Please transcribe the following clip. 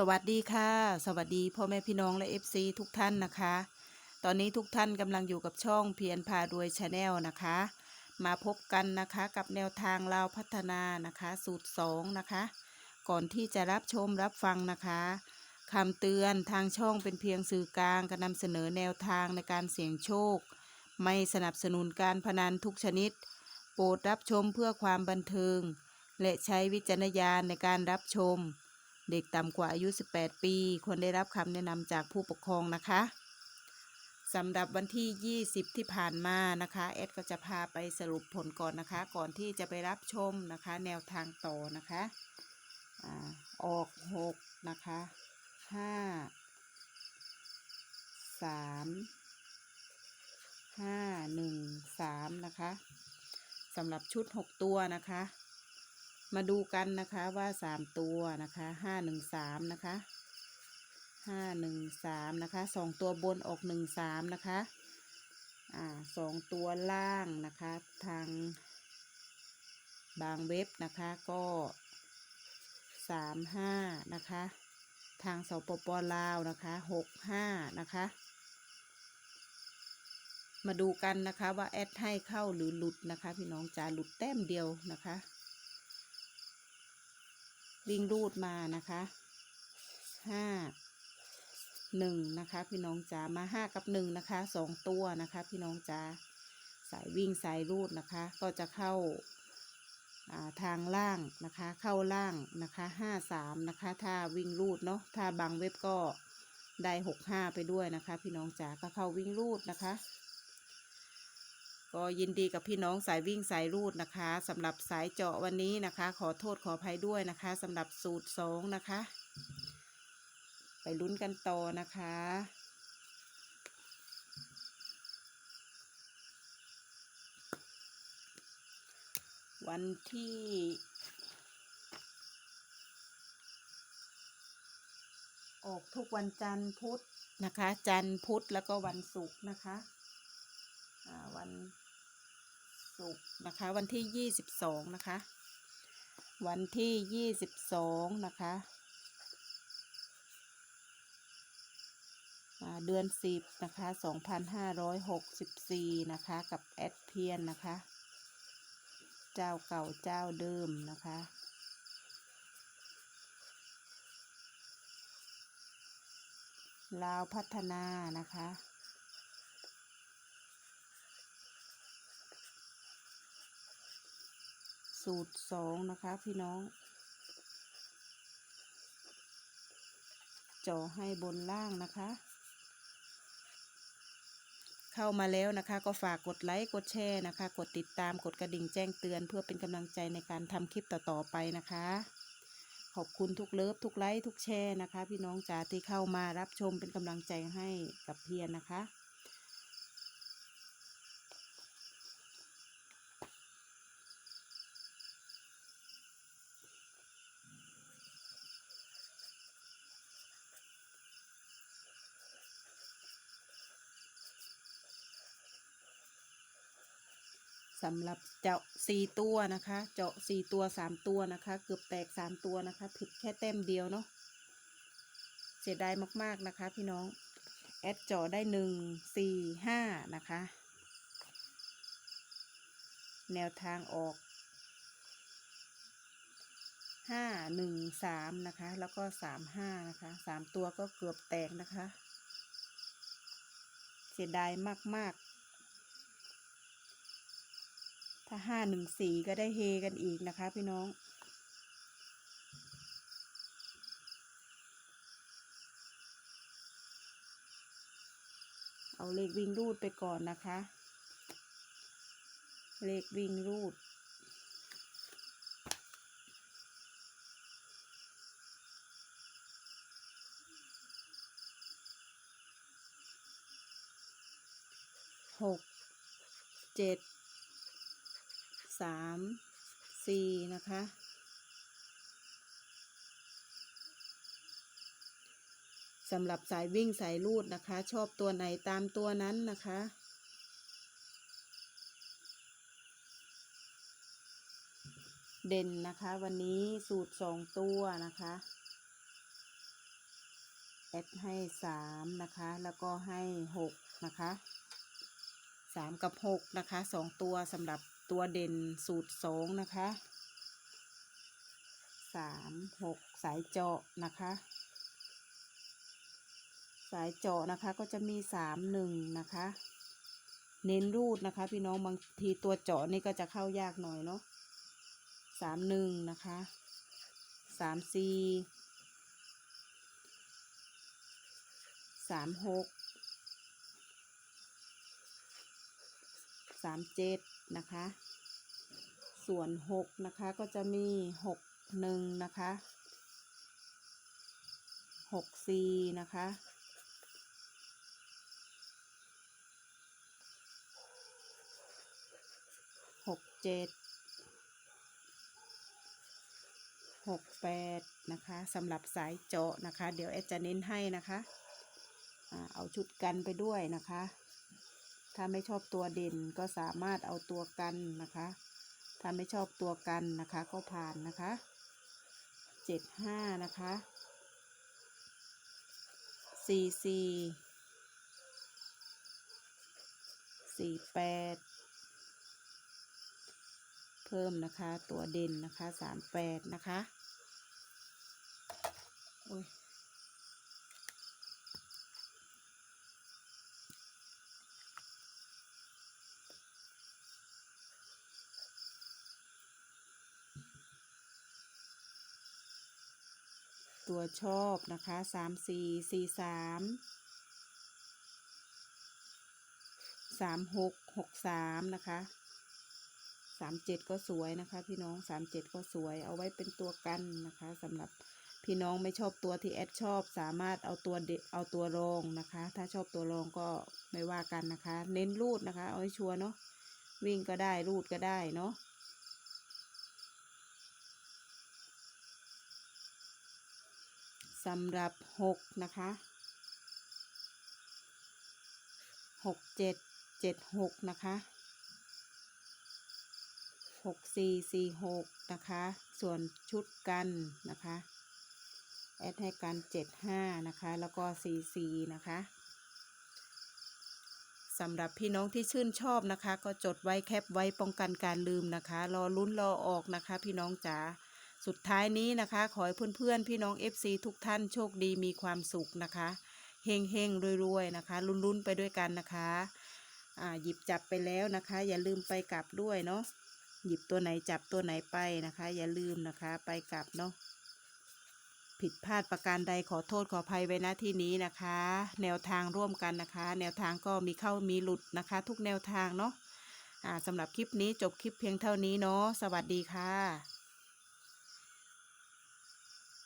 สวัสดีค่ะ สวัสดีพ่อแม่พี่น้องและ FC ทุกท่านนะคะ ตอนนี้ทุกท่านกำลังอยู่กับช่องเพียรพารวยชาแนลนะคะ มาพบกันนะคะกับแนวทางเราพัฒนานะคะ สูตร 2 นะคะ ก่อนที่จะรับชมรับฟังนะคะคำเตือนทางช่องเป็นเพียงสื่อกลางการนำเสนอแนวทางในการเสี่ยงโชค ไม่สนับสนุนการพนันทุกชนิด โปรดรับชมเพื่อความบันเทิง และใช้วิจารณญาณในการรับชม เด็กต่ำกว่าอายุ 18 ปีควรได้รับคำแนะนำจากผู้ปกครองนะคะสำหรับวันที่ 20 ที่ผ่านมานะคะแอดก็จะพาไปสรุปผลก่อนนะคะ ก่อนที่จะไปรับชมนะคะ แนวทางต่อนะคะอาออก 6 นะคะ 5 3 5 1 3นะคะสำหรับชุด6ตัวนะคะ มาดูกันนะคะว่าสามตัวนะคะห้าหนึ่งสามนะคะห้าหนึ่งสามนะคะสองตัวบนออกหนึ่งสามนะคะอ่าสองตัวล่างนะคะทางบางเว็บนะคะก็สามห้านะคะทางสปปลาวนะคะหกห้านะคะ มาดูกันนะคะว่าแอดให้เข้าหรือหลุดนะคะ พี่น้องจ๋าหลุดแต้มเดียวนะคะ วิ่งรูดมานะคะห้าหนึ่งนะคะ พี่น้องจ๋ามาห้ากับหนึ่งนะคะสองตัวนะคะ พี่น้องจ๋าสายวิ่งสายรูดนะคะ ก็จะเข้าทางล่างนะคะ เข้าล่างนะคะห้าสามนะคะ ถ้าวิ่งรูดเนาะถ้าบางเว็บก็ได้หกห้าไปด้วยนะคะ พี่น้องจ๋าก็เข้าวิ่งรูดนะคะ ก็ยินดีกับพี่น้องสายวิ่งสายรูดนะคะสำหรับสายเจาะวันนี้นะคะ ขอโทษขออภัยด้วยนะคะสำหรับสูตรสองนะคะ ไปลุ้นกันต่อนะคะวันที่ ออกทุกวันจันทร์พุธนะคะ จันทร์พุธแล้วก็วันศุกร์นะคะวัน ศุกร์นะคะ วันที่ยี่สิบสองนะคะ วันที่ยี่สิบสองนะคะเดือนสิบนะคะสองพันห้าร้อยหกสิบสี่นะคะ กับแอดเพียนนะคะ เจ้าเก่าเจ้าเดิมนะคะ ลาวพัฒนานะคะ สูตรสองนะคะพี่น้องจ่อให้บนล่างนะคะ เข้ามาแล้วนะคะ ก็ฝากกดไลค์กดแชร์นะคะ กดติดตามกดกระดิ่งแจ้งเตือน เพื่อเป็นกำลังใจในการทำคลิปต่อๆไปนะคะ ขอบคุณทุกเลิฟทุกไลค์ทุกแชร์นะคะ พี่น้องจ๋าที่เข้ามารับชมเป็นกำลังใจให้กับเพียรนะคะ สำหรับเจาะสี่ตัวนะคะ เจาะสี่ตัวสามตัวนะคะ เกือบแตกสามตัวนะคะผิดแค่เต็มเดียวเนาะเสียดายมากๆนะคะ พี่น้อง แอดเจาะได้หนึ่งสี่ห้านะคะ แนวทางออกห้าหนึ่งสามนะคะ แล้วก็สามห้านะคะสามตัวก็เกือบแตกนะคะ เสียดายมากๆ ถ้าห้าหนึ่งสี่ก็ได้เฮกันอีกนะคะ พี่น้อง เอาเลขวิ่งรูดไปก่อนนะคะ เลขวิ่งรูดหกเจ็ด สามสี่นะคะ สำหรับสายวิ่งสายลูดนะคะ ชอบตัวไหนตามตัวนั้นนะคะ เด่นนะคะ วันนี้สูตรสองตัวนะคะดให้สามนะคะ แล้วก็ให้หกนะคะสามกับหกนะคะสองตัวสำหรับ ตัวเด่นสูตรสองนะคะสามหกสายเจาะนะคะ สายเจาะนะคะก็จะมีสามหนึ่งนะคะ เน้นรูดนะคะ พี่น้องบางทีตัวเจาะนี่ก็จะเข้ายากหน่อยเนาะสามหนึ่งนะคะสามสี่สามหกสามเจ็ด นะคะ ส่วนหกนะคะก็จะมีหกหนึ่งนะคะหกสี่นะคะหกเจ็ดหกแปดนะคะสำหรับสายเจาะนะคะ เดี๋ยวแอดจะเน้นให้นะคะ เอาชุดกันไปด้วยนะคะ ถ้าไม่ชอบตัวเด่นก็สามารถเอาตัวกันนะคะ ถ้าไม่ชอบตัวกันนะคะก็ผ่านนะคะเจ็ดห้านะคะสี่สี่สี่แปดเพิ่มนะคะตัวเด่นนะคะสามแปดนะคะโอ้ย ตัวชอบนะคะสามสี่สี่สามสามหกหกสามนะคะสามเจ็ดก็สวยนะคะ พี่น้องสามเจ็ดก็สวยเอาไว้เป็นตัวกันนะคะสำหรับพี่น้องไม่ชอบตัวที่แอดชอบสามารถเอาตัวเดเอาตัวรองนะคะ ถ้าชอบตัวรองก็ไม่ว่ากันนะคะ เน้นรูดนะคะ เอาให้ชัวร์เนาะวิ่งก็ได้รูดก็ได้เนาะ สำหรับหกนะคะหกเจ็ดเจ็ดหกนะคะหกสี่สี่หกนะคะ ส่วนชุดกันนะคะแอดให้กันเจ็ดห้านะคะ แล้วก็สี่สี่นะคะสำหรับพี่น้องที่ชื่นชอบนะคะ ก็จดไว้แคปไว้ป้องกันการลืมนะคะ รอลุ้นรอออกนะคะ พี่น้องจ๋า สุดท้ายนี้นะคะ ขอให้เพื่อนๆ พี่น้อง FC ทุกท่านโชคดีมีความสุขนะคะเฮงเฮงรวยๆนะคะลุ้นๆไปด้วยกันนะคะอ่าหยิบจับไปแล้วนะคะ อย่าลืมไปกลับด้วยเนาะหยิบตัวไหนจับตัวไหนไปนะคะ อย่าลืมนะคะไปกลับเนาะผิดพลาดประการใดขอโทษขออภัยไว้ณที่นี้นะคะ แนวทางร่วมกันนะคะ แนวทางก็มีเข้ามีหลุดนะคะ ทุกแนวทางเนาะอ่าสำหรับคลิปนี้จบคลิปเพียงเท่านี้เนาะสวัสดีค่ะ